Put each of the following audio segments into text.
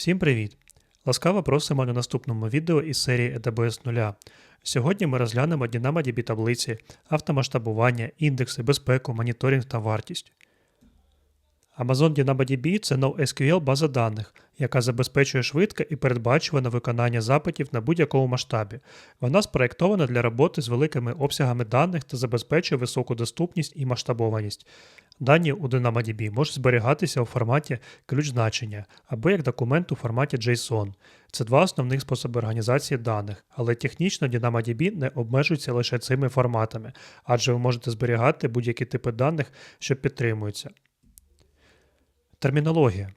Всім привіт! Ласкаво просимо на наступному відео із серії AWS 0. Сьогодні ми розглянемо DynamoDB таблиці, автомасштабування, індекси, безпеку, моніторинг та вартість. Amazon DynamoDB – це NoSQL база даних, яка забезпечує швидке і передбачуване виконання запитів на будь-якому масштабі. Вона спроєктована для роботи з великими обсягами даних та забезпечує високу доступність і масштабованість. Дані у DynamoDB можуть зберігатися у форматі ключ значення або як документ у форматі JSON. Це два основних способи організації даних, але технічно DynamoDB не обмежується лише цими форматами, адже ви можете зберігати будь-які типи даних, що підтримуються. Термінологія.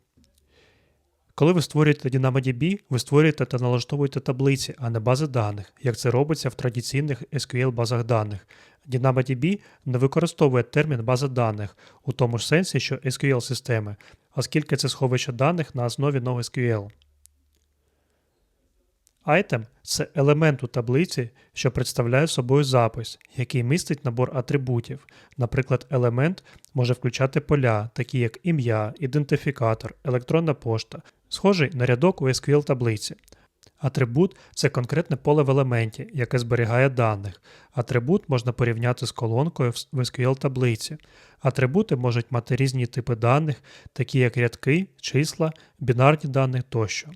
Коли ви створюєте DynamoDB, ви створюєте та налаштовуєте таблиці, а не бази даних, як це робиться в традиційних SQL базах даних. DynamoDB не використовує термін база даних у тому ж сенсі, що SQL системи, оскільки це сховище даних на основі NoSQL. Item – це елемент у таблиці, що представляє собою запис, який містить набор атрибутів. Наприклад, елемент може включати поля, такі як ім'я, ідентифікатор, електронна пошта, схожий на рядок у SQL таблиці. Атрибут це конкретне поле в елементі, яке зберігає даних. Атрибут можна порівняти з колонкою в SQL таблиці. Атрибути можуть мати різні типи даних, такі як рядки, числа, бінарні дані тощо.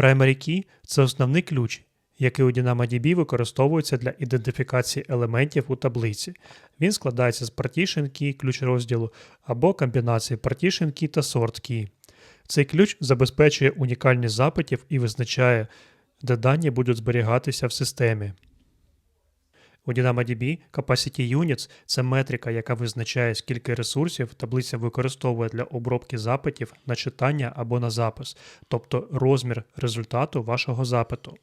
Primary Key – це основний ключ, який у DynamoDB використовується для ідентифікації елементів у таблиці. Він складається з Partition Key, ключ розділу, або комбінації Partition Key та Sort Key. Цей ключ забезпечує унікальність запитів і визначає, де дані будуть зберігатися в системі. У DynamoDB Capacity Units – це метрика, яка визначає, скільки ресурсів таблиця використовує для обробки запитів на читання або на запис, тобто розмір результату вашого запиту.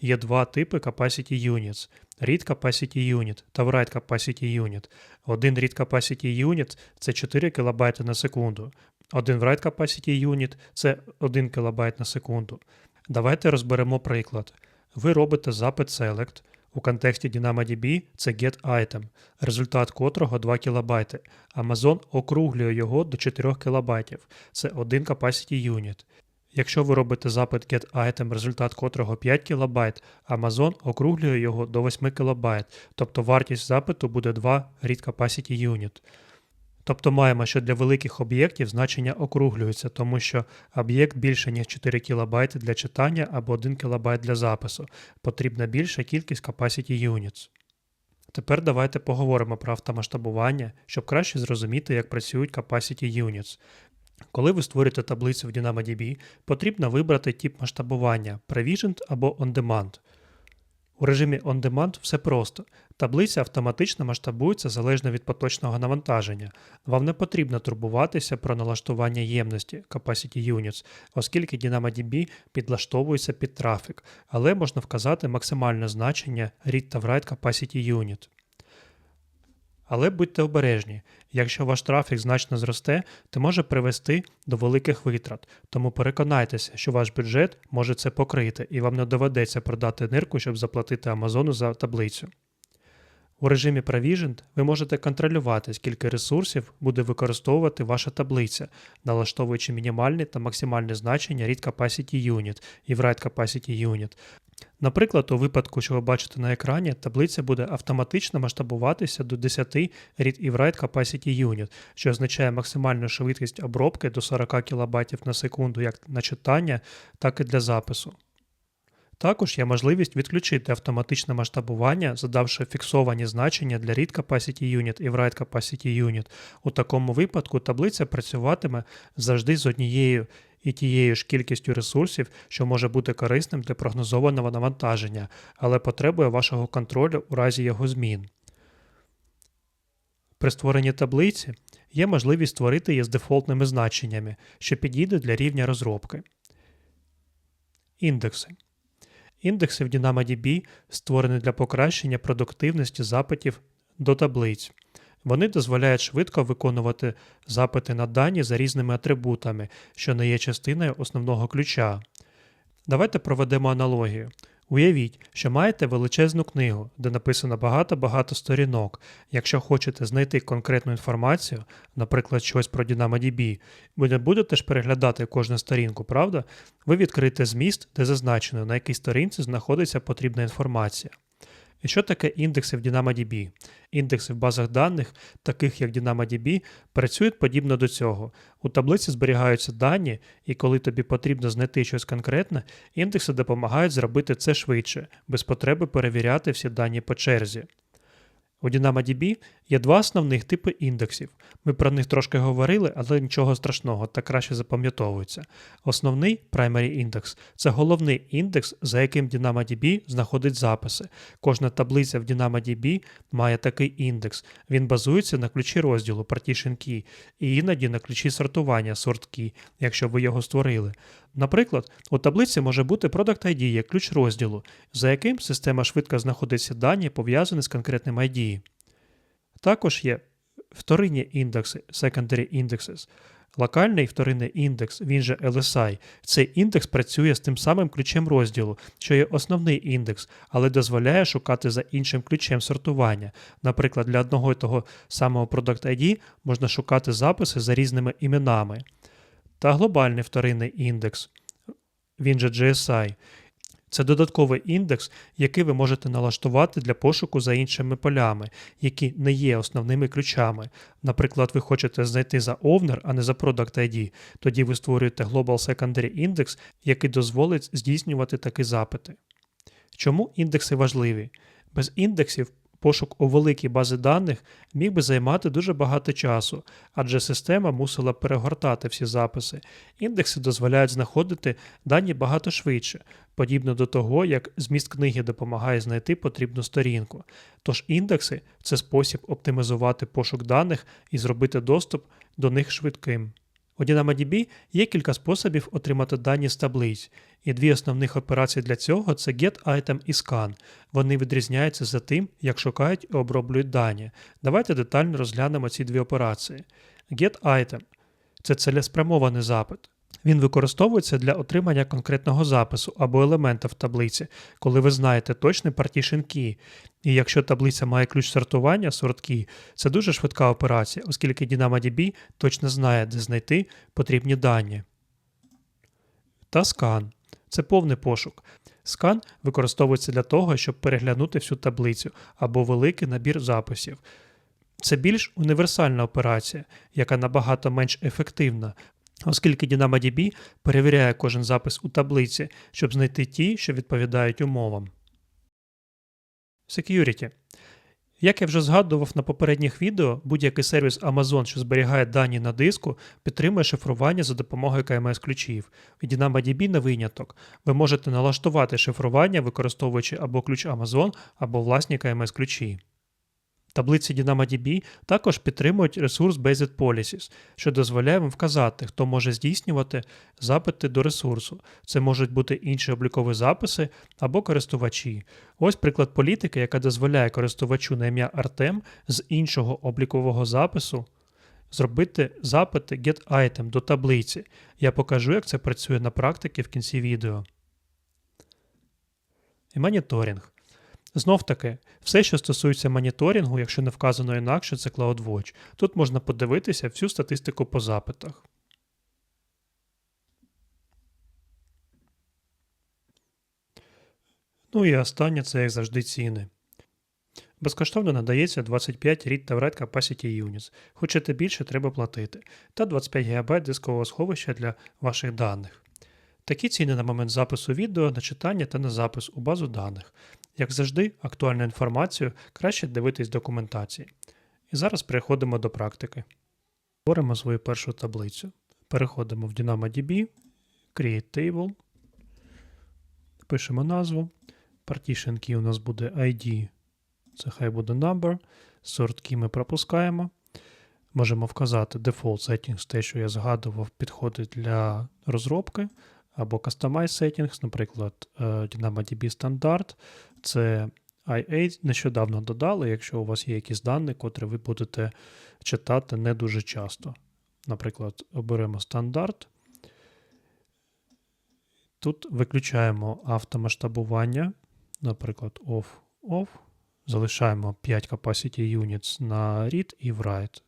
Є два типи Capacity Units – Read Capacity Unit та Write Capacity Unit. Один Read Capacity Unit – це 4 кБ на секунду, один Write Capacity Unit – це 1 кБ на секунду. Давайте розберемо приклад. Ви робите запит Select – у контексті DynamoDB це getItem, результат котрого 2 кБ. Amazon округлює його до 4 кБ. Це 1 capacity unit. Якщо ви робите запит getItem, результат котрого 5 кБ, Amazon округлює його до 8 кБ, тобто вартість запиту буде 2 read capacity unit. Тобто маємо, що для великих об'єктів значення округлюються, тому що об'єкт більше, ніж 4 кБ для читання або 1 кБ для запису. Потрібна більша кількість capacity units. Тепер давайте поговоримо про автомасштабування, щоб краще зрозуміти, як працюють capacity units. Коли ви створюєте таблицю в DynamoDB, потрібно вибрати тип масштабування Provisioned або On Demand. У режимі On Demand все просто. Таблиця автоматично масштабується залежно від поточного навантаження. Вам не потрібно турбуватися про налаштування ємності Capacity Units, оскільки DynamoDB підлаштовується під трафік, але можна вказати максимальне значення Read та Write Capacity Unit. Але будьте обережні, якщо ваш трафік значно зросте, це може привести до великих витрат, тому переконайтеся, що ваш бюджет може це покрити і вам не доведеться продати нирку, щоб заплатити Амазону за таблицю. У режимі Provisioned ви можете контролювати, скільки ресурсів буде використовувати ваша таблиця, налаштовуючи мінімальне та максимальне значення Read Capacity Unit і Write Capacity Unit. Наприклад, у випадку, що ви бачите на екрані, таблиця буде автоматично масштабуватися до 10 Read і Write Capacity Unit, що означає максимальну швидкість обробки до 40 кБ на секунду як на читання, так і для запису. Також є можливість відключити автоматичне масштабування, задавши фіксовані значення для Read Capacity Unit і Write Capacity Unit. У такому випадку таблиця працюватиме завжди з однією і тією ж кількістю ресурсів, що може бути корисним для прогнозованого навантаження, але потребує вашого контролю у разі його змін. При створенні таблиці є можливість створити її з дефолтними значеннями, що підійде для рівня розробки. Індекси. Індекси в DynamoDB створені для покращення продуктивності запитів до таблиць. Вони дозволяють швидко виконувати запити на дані за різними атрибутами, що не є частиною основного ключа. Давайте проведемо аналогію. Уявіть, що маєте величезну книгу, де написано багато-багато сторінок. Якщо хочете знайти конкретну інформацію, наприклад, щось про DynamoDB, ви не будете ж переглядати кожну сторінку, правда? Ви відкрите зміст, де зазначено, на якій сторінці знаходиться потрібна інформація. І що таке індекси в DynamoDB? Індекси в базах даних, таких як DynamoDB, працюють подібно до цього. У таблиці зберігаються дані, і коли тобі потрібно знайти щось конкретне, індекси допомагають зробити це швидше, без потреби перевіряти всі дані по черзі. У DynamoDB є два основних типи індексів. Ми про них трошки говорили, але нічого страшного, так краще запам'ятовується. Основний primary index – це головний індекс, за яким DynamoDB знаходить записи. Кожна таблиця в DynamoDB має такий індекс. Він базується на ключі розділу partition key і іноді на ключі сортування sort key, якщо ви його створили. Наприклад, у таблиці може бути Product ID як ключ розділу, за яким система швидко знаходить всі дані, пов'язані з конкретним ID. Також є вторинні індекси Secondary Indexes. Локальний вторинний індекс, він же LSI, цей індекс працює з тим самим ключем розділу, що є основний індекс, але дозволяє шукати за іншим ключем сортування. Наприклад, для одного і того самого Product ID можна шукати записи за різними іменами. Та глобальний вторинний індекс, він же GSI. Це додатковий індекс, який ви можете налаштувати для пошуку за іншими полями, які не є основними ключами. Наприклад, ви хочете знайти за owner, а не за product ID, тоді ви створюєте Global Secondary Index, який дозволить здійснювати такі запити. Чому індекси важливі? Без індексів пошук у великій базі даних міг би займати дуже багато часу, адже система мусила перегортати всі записи. Індекси дозволяють знаходити дані багато швидше, подібно до того, як зміст книги допомагає знайти потрібну сторінку. Тож індекси це спосіб оптимізувати пошук даних і зробити доступ до них швидким. У DynamoDB є кілька способів отримати дані з таблиць, і дві основних операції для цього це getItem і scan. Вони відрізняються за тим, як шукають і оброблюють дані. Давайте детально розглянемо ці дві операції. GetItem – це цілеспрямований запит. Він використовується для отримання конкретного запису або елемента в таблиці, коли ви знаєте точний partition key. І якщо таблиця має ключ сортування sort key, це дуже швидка операція, оскільки DynamoDB точно знає, де знайти потрібні дані. Та scan це повний пошук. Скан використовується для того, щоб переглянути всю таблицю або великий набір записів. Це більш універсальна операція, яка набагато менш ефективна, оскільки DynamoDB перевіряє кожен запис у таблиці, щоб знайти ті, що відповідають умовам. Security. Як я вже згадував на попередніх відео, будь-який сервіс Amazon, що зберігає дані на диску, підтримує шифрування за допомогою KMS ключів. І DynamoDB не виняток. Ви можете налаштувати шифрування, використовуючи або ключ Amazon, або власні KMS ключі. Таблиці DynamoDB також підтримують ресурс Based Policies, що дозволяє вам вказати, хто може здійснювати запити до ресурсу. Це можуть бути інші облікові записи або користувачі. Ось приклад політики, яка дозволяє користувачу на ім'я Артем з іншого облікового запису зробити запити getItem до таблиці. Я покажу, як це працює на практиці в кінці відео. І моніторинг. Знов таки, все, що стосується моніторингу, якщо не вказано інакше, це CloudWatch. Тут можна подивитися всю статистику по запитах. Ну і останнє це, як завжди, ціни. Безкоштовно надається 25 Read та Write Capacity Units. Хочете більше, треба платити, та 25 ГБ дискового сховища для ваших даних. Такі ціни на момент запису відео, на читання та на запис у базу даних. Як завжди, актуальну інформацію краще дивитись документації. І зараз переходимо до практики. Створимо свою першу таблицю. Переходимо в DynamoDB, Create Table, пишемо назву. Partition key у нас буде ID, це хай буде number. Sort key ми пропускаємо. Можемо вказати default settings, те, що я згадував, підходить для розробки або Customize Settings, наприклад, е, DynamoDB стандарт. Це i8 нещодавно додали, якщо у вас є якісь дані, котрі ви будете читати не дуже часто. Наприклад, оберемо стандарт. Тут виключаємо автомасштабування, наприклад, off, off. Залишаємо 5 capacity units на read і write.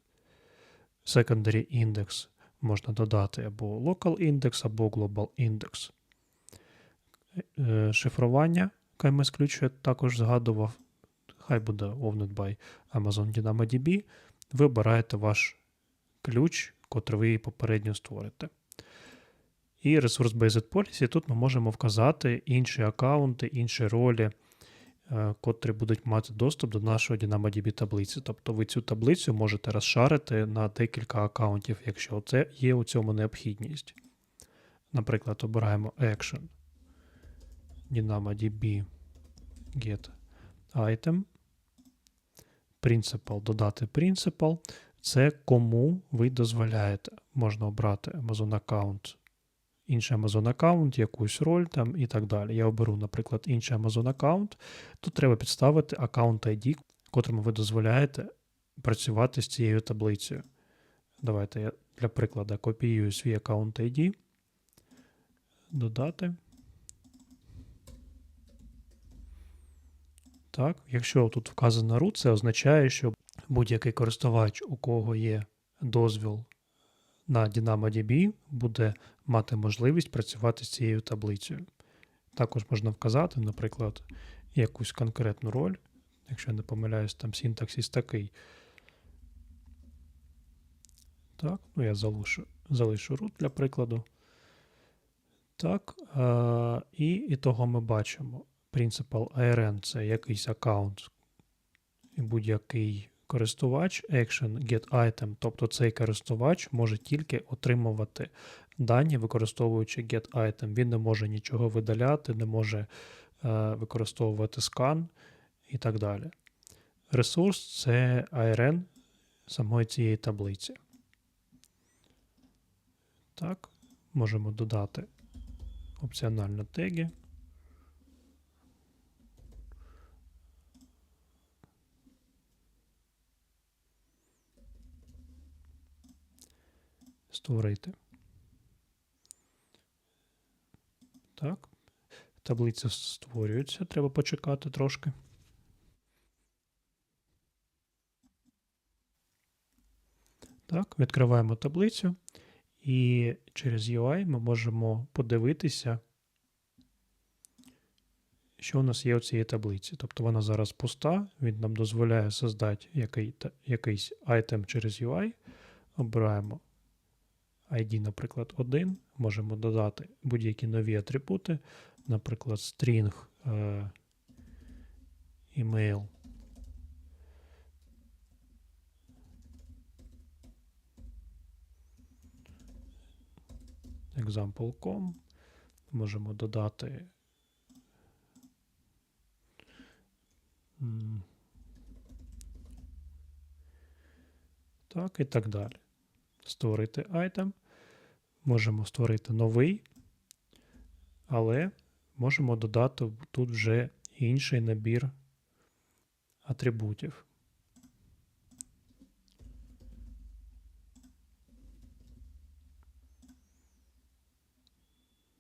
Secondary index можна додати або local index, або global index. Е, Шифрування KMS ключ я також згадував. Хай буде owned by Amazon DynamoDB. Ви обираєте ваш ключ, котрий ви попередньо створите. І Resource-Based Policy тут ми можемо вказати інші аккаунти, інші ролі, котрі будуть мати доступ до нашої DynamoDB таблиці. Тобто ви цю таблицю можете розшарити на декілька аккаунтів, якщо це є у цьому необхідність. Наприклад, обираємо Action, DynamoDB get item, Principal, додати Principal. Це кому ви дозволяєте. Можна обрати Amazon аккаунт інший Amazon аккаунт, якусь роль там і так далі. Я оберу, наприклад, інший Amazon аккаунт. Тут треба підставити аккаунт ID, котрому ви дозволяєте працювати з цією таблицею. Давайте я для прикладу копіюю свій аккаунт ID. Додати. Так, якщо тут вказано root, це означає, що будь-який користувач, у кого є дозвіл на DynamoDB, буде мати можливість працювати з цією таблицею. Також можна вказати, наприклад, якусь конкретну роль, якщо я не помиляюсь, там синтаксис такий. Так, ну я залишу, залишу root для прикладу. Так, а, і, і того ми бачимо. Principal ARN це якийсь аккаунт і будь-який користувач Action Get Item, тобто цей користувач може тільки отримувати дані, використовуючи Get Item. Він не може нічого видаляти, не може е, використовувати скан і так далі. Ресурс це ARN самої цієї таблиці. Так, можемо додати опціонально теги. Створити. Так. Таблиця створюється, треба почекати трошки. Так, відкриваємо таблицю, і через UI ми можемо подивитися, що у нас є у цій таблиці. Тобто вона зараз пуста, він нам дозволяє создати який, якийсь айтем через UI. Обираємо ID, наприклад, 1. Можемо додати будь-які нові атрибути, наприклад, string, е, email. Example.com. Можемо додати. Так, і так далі створити item. Можемо створити новий, але можемо додати тут вже інший набір атрибутів.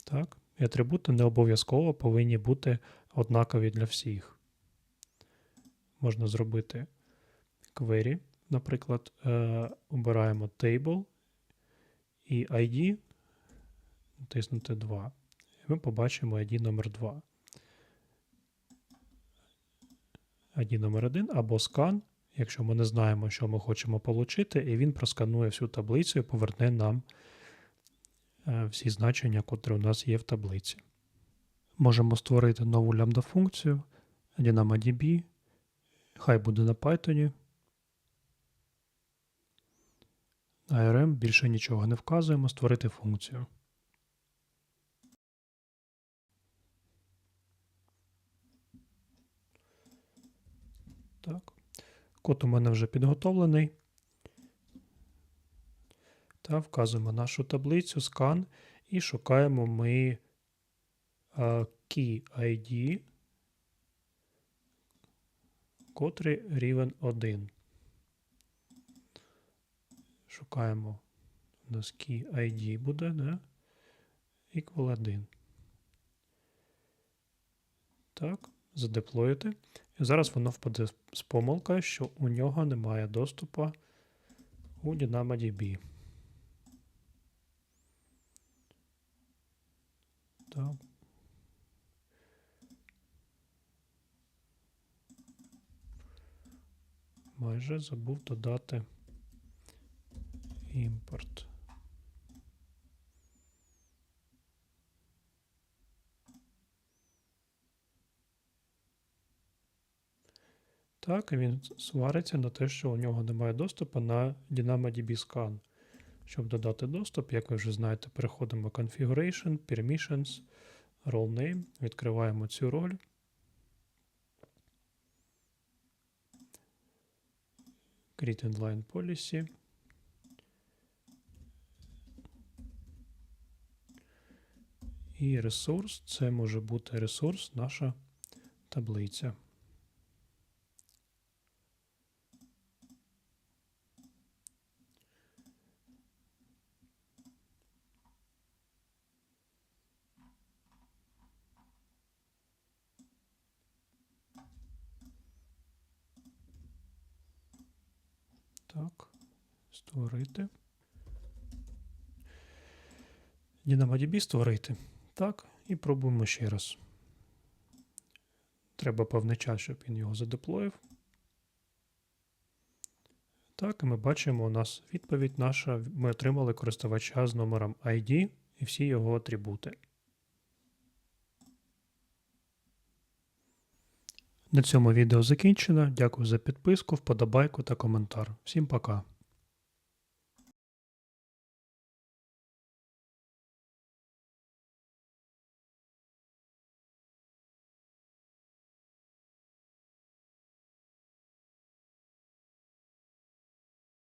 Так, і атрибути не обов'язково повинні бути однакові для всіх. Можна зробити query Наприклад, е, обираємо Table і ID, натиснути 2. І ми побачимо ID номер 2. ID номер 1 або scan, якщо ми не знаємо, що ми хочемо отримати, і він просканує всю таблицю і поверне нам е, всі значення, котрі у нас є в таблиці. Можемо створити нову лямбда функцію DynamoDB, хай буде на Python. ARM більше нічого не вказуємо, створити функцію. Так. Код у мене вже підготовлений. Та вказуємо нашу таблицю scan і шукаємо ми key ID, котрий рівень 1. Шукаємо нас ID буде, да? Equal 1. Так, задеплоїти. І зараз воно впаде з помилкою, що у нього немає доступу у DynamoDB. Так. Майже забув додати імпорт. Так, і він свариться на те, що у нього немає доступу на DynamoDB Scan. Щоб додати доступ, як ви вже знаєте, переходимо Configuration, Permissions, Role Name, відкриваємо цю роль. Create Inline Policy. І ресурс це може бути ресурс наша таблиця. Так, створити. DynamoDB створити. Так, і пробуємо ще раз. Треба певний час, щоб він його задеплоїв. Так, і ми бачимо, у нас відповідь наша. Ми отримали користувача з номером ID і всі його атрибути. На цьому відео закінчено. Дякую за підписку, вподобайку та коментар. Всім пока.